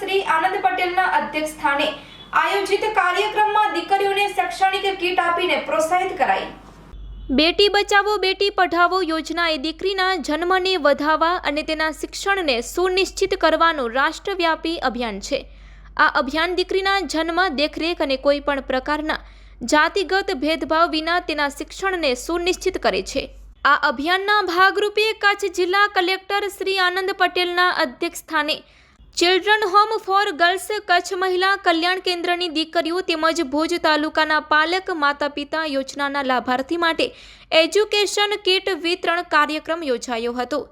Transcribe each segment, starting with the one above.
શ્રી આનંદ પટેલના અધ્યક્ષ આયોજિત કાર્યક્રમમાં દીકરીઓને શૈક્ષણિક કીટ આપીને પ્રોત્સાહિત કરાઈ. બેટી બચાવો, બેટી પઢાવો યોજના એ દીકરીના જન્મને વધાવવા અને તેના શિક્ષણને સુનિશ્ચિત કરવાનું રાષ્ટ્રવ્યાપી અભિયાન છે. આ અભિયાન દીકરીના જન્મ, દેખરેખ અને કોઈપણ પ્રકારના જાતિગત ભેદભાવ વિના તેના શિક્ષણને સુનિશ્ચિત કરે છે. આ અભિયાનના ભાગરૂપે કચ્છ જિલ્લા કલેક્ટર શ્રી આનંદ પટેલના અધ્યક્ષ સ્થાને children home for girls Kutch મહિલા કલ્યાણ કેન્દ્રની દીકરીઓ તેમજ ભુજ તાલુકાના પાલક માતા પિતા યોજનાના લાભાર્થી માટે એજ્યુકેશન કીટ વિતરણ કાર્યક્રમ યોજાયો હતો.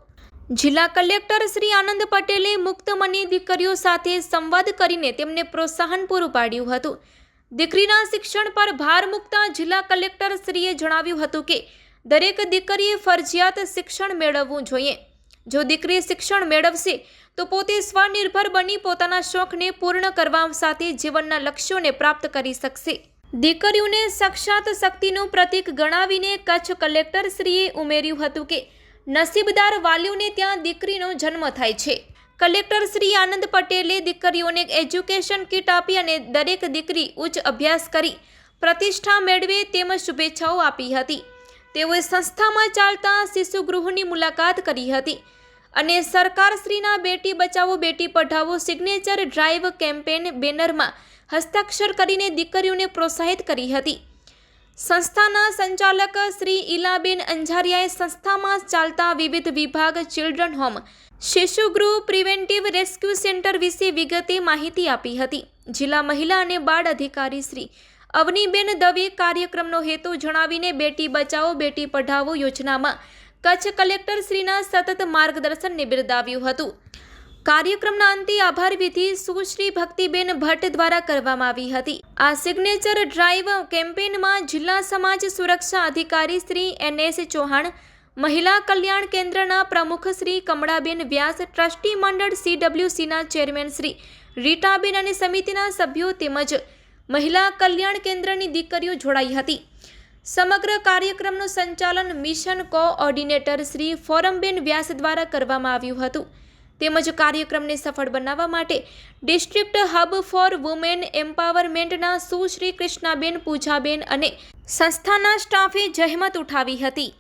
જિલ્લા કલેક્ટર શ્રી આનંદ પટેલે મુક્તમની દીકરીઓ સાથે સંવાદ કરીને તેમને પ્રોત્સાહન પૂરું પાડ્યું હતું. દીકરીના શિક્ષણ પર ભાર મૂકતા જિલ્લા કલેક્ટર શ્રીએ જણાવ્યું હતું કે દરેક દીકરીએ ફરજિયાત શિક્ષણ મેળવવું જોઈએ. જો દીકરી શિક્ષણ મેળવશે, તો પોતે સ્વનિર્ભર બની પોતાના શોખને પૂર્ણ કરવા સાથે જીવનના લક્ષ્યોને પ્રાપ્ત કરી શકશે. દીકરીઓને સાક્ષાત શક્તિનું પ્રતીક ગણાવીને કચ્છ કલેક્ટરશ્રીએ ઉમેર્યું હતું કે, નસીબદાર વાલીઓને ત્યાં દીકરીનો જન્મ થાય છે. કલેક્ટર શ્રી આનંદ પટેલે દીકરીઓને એજ્યુકેશન કિટ આપી અને દરેક દીકરી ઉચ્ચ અભ્યાસ કરી, પ્રતિષ્ઠા મેળવે તેમ શુભેચ્છાઓ આપી હતી. તેઓએ સંસ્થામાં ચાલતા શિશુગૃહની મુલાકાત કરી હતી અને સરકારશ્રીના Beti Bachao, Beti Padhao, signature drive campaign બેનરમાં હસ્તાક્ષર કરીને દીકરીઓને પ્રોત્સાહિત કરી હતી. સંસ્થાના સંચાલક શ્રી ઈલાબેન અંજારિયાએ સંસ્થામાં ચાલતા વિવિધ વિભાગ, ચિલ્ડ્રન હોમ, શિશુગૃહ પ્રિવેન્ટિવ રેસ્ક્યુ સેન્ટર વિશે વિગતે માહિતી આપી હતી. જિલ્લા મહિલા અને બાળ અધિકારી શ્રી અવનીબેન દવે કાર્યક્રમનો હેતુ જણાવીને બેટી બચાવો, બેટી પઢાવો યોજનામાં કચ્છ કલેક્ટરશ્રીના સતત માર્ગદર્શનને બિરદાવ્યું હતું. કાર્યક્રમના અંતે આભાર વિધિ સુશ્રી ભક્તિબેન ભટ્ટ દ્વારા કરવામાં આવી હતી. આ સિગ્નેચર ડ્રાઈવ કેમ્પેનમાં જિલ્લા સમાજ સુરક્ષા અધિકારી શ્રી એન એસ ચૌહાણ, મહિલા કલ્યાણ કેન્દ્રના પ્રમુખ શ્રી કમળાબેન વ્યાસ, ટ્રસ્ટી મંડળ સીડબ્લ્યુસીના ચેરમેન શ્રી રીટાબેન અને સમિતિના સભ્યો તેમજ મહિલા કલ્યાણ કેન્દ્રની દીકરીઓ જોડાઈ હતી. સમગ્ર કાર્યક્રમનું સંચાલન મિશન કોઓર્ડિનેટર શ્રી ફોરમબેન વ્યાસ દ્વારા કરવામાં આવ્યું હતું. તેમજ કાર્યક્રમને સફળ બનાવવા માટે ડિસ્ટ્રિક્ટ હબ ફોર વુમેન એમ્પાવરમેન્ટના સુશ્રી કૃષ્ણાબેન પૂજાબેન અને સંસ્થાના સ્ટાફે જહેમત ઉઠાવી હતી.